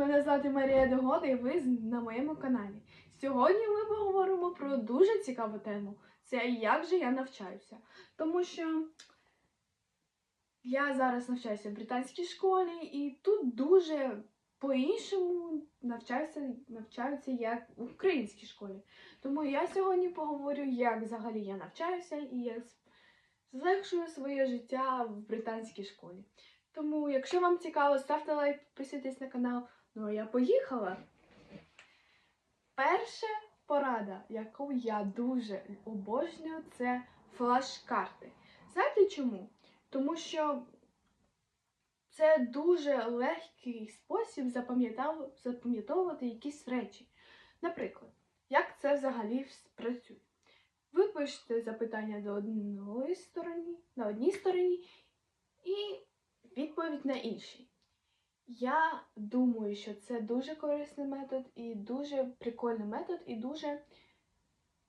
мене звати Марія Догода і ви на моєму каналі. Сьогодні ми поговоримо про дуже цікаву тему. Це як же я навчаюся. Тому що я зараз навчаюся в британській школі, і тут дуже по-іншому навчаються, навчаються як в українській школі. Тому я сьогодні поговорю, як взагалі я навчаюся і як злегшую своє життя в британській школі. Тому, якщо вам цікаво, ставте лайк, підписуйтесь на канал. Ну а я поїхала. Перша порада, яку я дуже обожнюю, це флаш-карти. Знаєте чому? Тому що це дуже легкий спосіб запам'ятовувати якісь речі. Наприклад, як це взагалі працює? Ви пишете запитання до одної сторони, на одній стороні і відповідь на іншій. Я думаю, що це дуже корисний метод і дуже прикольний метод, і дуже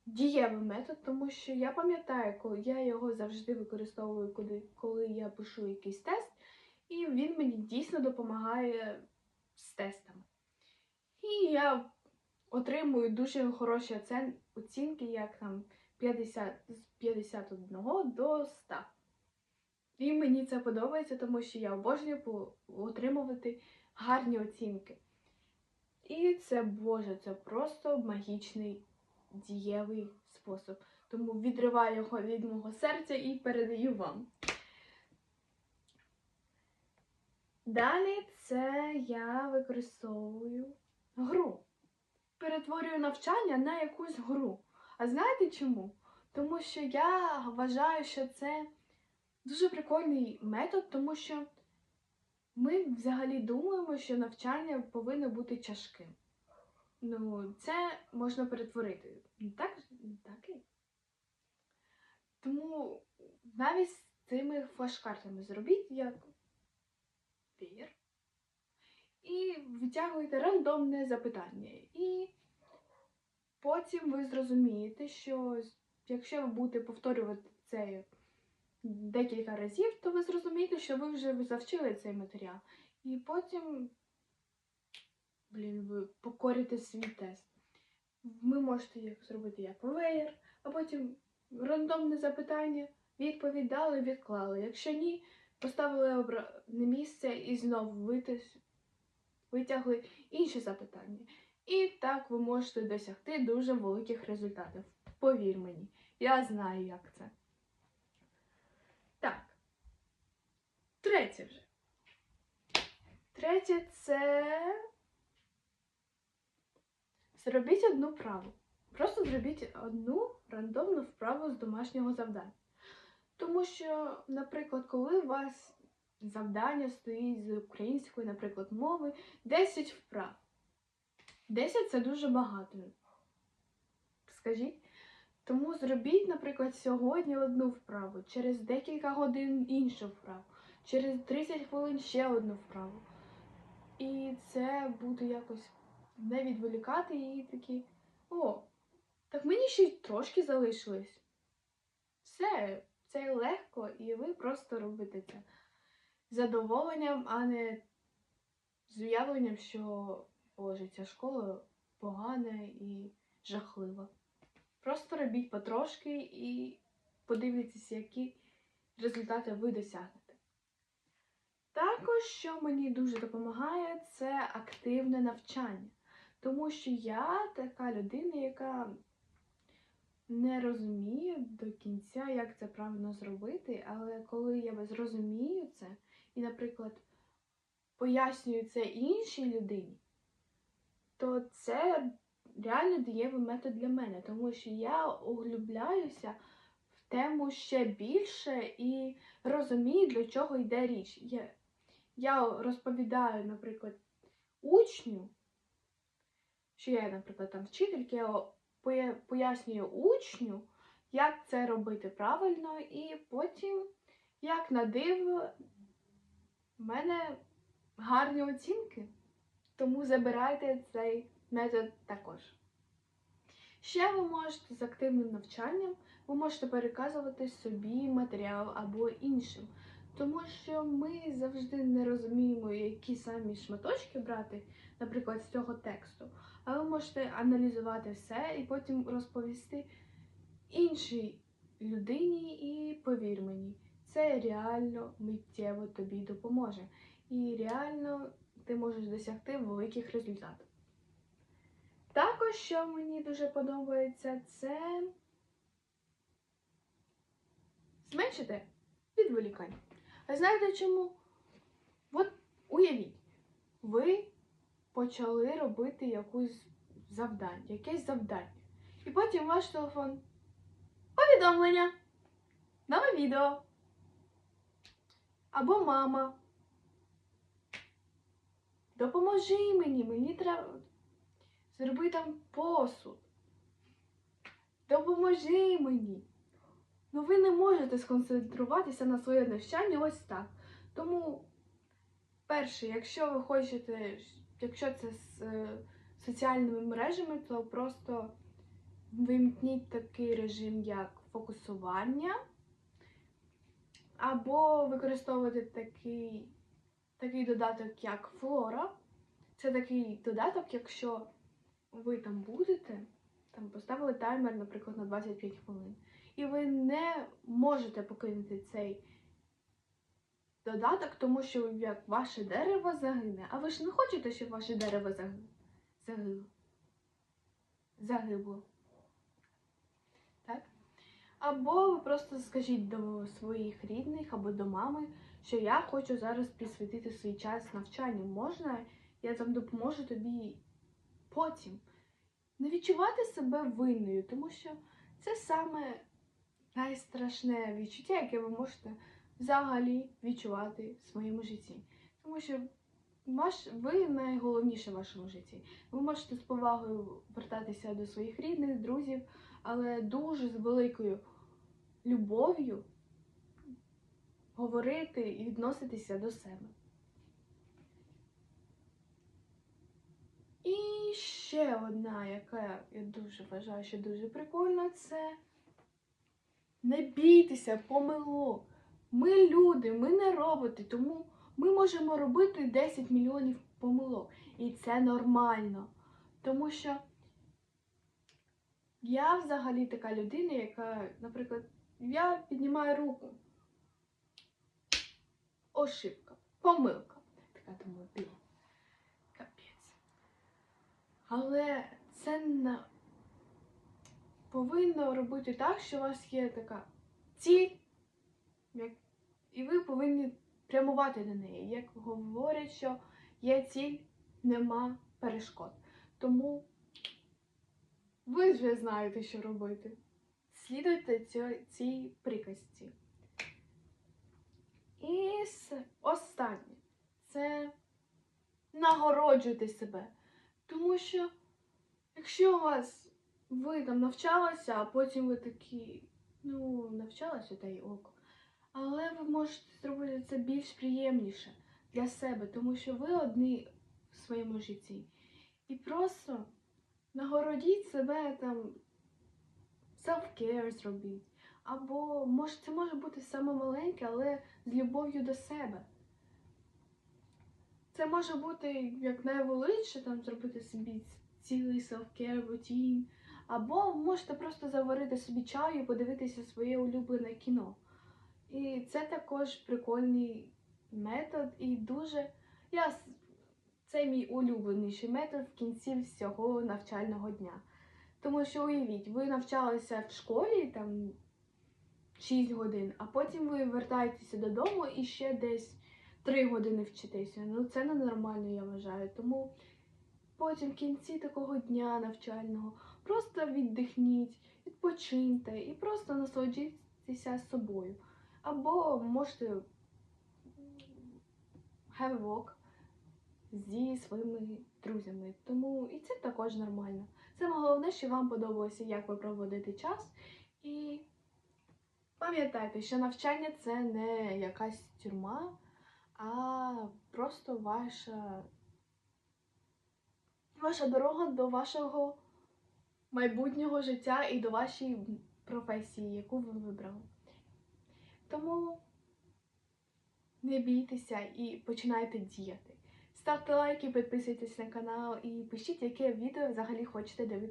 дієвий метод, тому що я пам'ятаю, коли я його завжди використовую, коли, коли я пишу якийсь тест, і він мені дійсно допомагає з тестами. І я отримую дуже хороші оцінки, як там 50, з 51 до 100. І мені це подобається, тому що я обожнюю отримувати гарні оцінки. І це Боже, це просто магічний дієвий спосіб. Тому відриваю його від мого серця і передаю вам. Далі це я використовую гру. Перетворюю навчання на якусь гру. А знаєте чому? Тому що я вважаю, що це дуже прикольний метод, тому що ми взагалі думаємо, що навчання повинно бути тяжким. Ну, це можна перетворити. Так, так і. Тому навіть з цими флеш-картами зробіть як веєр. І витягуєте рандомне запитання. І потім ви зрозумієте, що якщо ви будете повторювати це декілька разів, то ви зрозумієте, що ви вже завчили цей матеріал. І потім, блін, ви покорите свій тест. Ви можете їх зробити як веєр, а потім рандомне запитання, відповідь дали, відклали. Якщо ні, поставили обране місце і знову витягли інше запитання. І так ви можете досягти дуже великих результатів. Повір мені, я знаю, як це. Так. Третє вже. Третє це. Зробіть одну вправу. Просто зробіть одну рандомну вправу з домашнього завдання. Тому що, наприклад, коли у вас завдання стоїть з української, наприклад, мови, 10 вправ. 10 це дуже багато. Скажіть. Тому зробіть, наприклад, сьогодні одну вправу, через декілька годин іншу вправу, через 30 хвилин ще одну вправу. І це буде якось не відволікати і такі. О, так мені ще й трошки залишилось. Все, це легко, і ви просто робите це з задоволенням, а не з уявленням, що Боже, ця школа погана і жахлива. Просто робіть потрошки і подивіться, які результати ви досягнете. Також, що мені дуже допомагає, це активне навчання. Тому що я така людина, яка не розуміє до кінця, як це правильно зробити, але коли я зрозумію це і, наприклад, пояснюю це іншій людині, то це реально дієвий метод для мене, тому що я углубляюся в тему ще більше і розумію, для чого йде річ. Я, я розповідаю, наприклад, учню, що я, наприклад, там вчителька, я пояснюю учню, як це робити правильно, і потім, як на диво, в мене гарні оцінки. Тому забирайте цей метод також. Ще ви можете з активним навчанням, ви можете переказувати собі матеріал або іншим. Тому що ми завжди не розуміємо, які самі шматочки брати, наприклад, з цього тексту. А ви можете аналізувати все і потім розповісти іншій людині, і повір мені, це реально миттєво тобі допоможе. І реально ти можеш досягти великих результатів. Також, що мені дуже подобається, це зменшити відволікання. А знаєте чому? От уявіть, ви почали робити якусь завдання, якесь завдання. І потім ваш телефон. Повідомлення. Нове відео. Або мама. Допоможи мені, мені треба. Зроби там посуд. Допоможи мені. Ну ви не можете сконцентруватися на своє навчання ось так. Тому, перше, якщо ви хочете, якщо це з е, соціальними мережами, то просто вимкніть такий режим, як фокусування, або використовуйте такий, такий додаток, як Флора. Це такий додаток, якщо ви там будете, там поставили таймер, наприклад, на 25 хвилин і ви не можете покинути цей додаток, тому що як ваше дерево загине. А ви ж не хочете, щоб ваше дерево заги- загибло. Загибло. Так? Або ви просто скажіть до своїх рідних або до мами, що я хочу зараз присвятити свій час навчанню. Можна, я там допоможу тобі потім. Не відчувати себе винною, тому що це саме найстрашне відчуття, яке ви можете взагалі відчувати в своєму житті. Тому що ваш, ви найголовніше в вашому житті. Ви можете з повагою вертатися до своїх рідних, друзів, але дуже з великою любов'ю говорити і відноситися до себе. І ще одна, яка я дуже вважаю, що дуже прикольна, це не бійтеся помилок. Ми люди, ми не роботи, тому ми можемо робити 10 мільйонів помилок. І це нормально. Тому що я взагалі така людина, яка, наприклад, я піднімаю руку. Ошибка, помилка. Така думаю, блін. Але це на повинно робити так, що у вас є така ціль, і ви повинні прямувати до неї. Як говорять, що є ціль, нема перешкод. Тому ви вже знаєте, що робити. Слідуйте цій приказці. І останнє це нагороджуйте себе. Тому що, якщо у вас ви там навчалися, а потім ви такі, ну, навчалася та й ок. Але ви можете зробити це більш приємніше для себе, тому що ви одні в своєму житті. І просто нагородіть себе там self-care зробіть. Або може, це може бути саме маленьке, але з любов'ю до себе. Це може бути як найвеличше, там зробити собі цілий self-care рутін. Або можете просто заварити собі чаю і подивитися своє улюблене кіно. І це також прикольний метод і дуже. Я... Це мій улюбленіший метод в кінці всього навчального дня. Тому що уявіть, ви навчалися в школі там 6 годин, а потім ви вертаєтеся додому і ще десь 3 години вчитеся. Ну це ненормально, я вважаю. Тому потім в кінці такого дня навчального просто віддихніть, відпочиньте і просто насолоджуйтеся собою. Або можете have a walk зі своїми друзями. Тому і це також нормально. Саме головне, що вам подобалося, як ви проводите час. І пам'ятайте, що навчання це не якась тюрма, а просто ваша, ваша дорога до вашого майбутнього життя і до вашої професії, яку ви вибрали. Тому не бійтеся і починайте діяти. Ставте лайки, підписуйтесь на канал і пишіть, яке відео взагалі хочете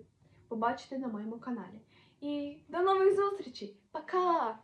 побачити на моєму каналі. І до нових зустрічей! Пока!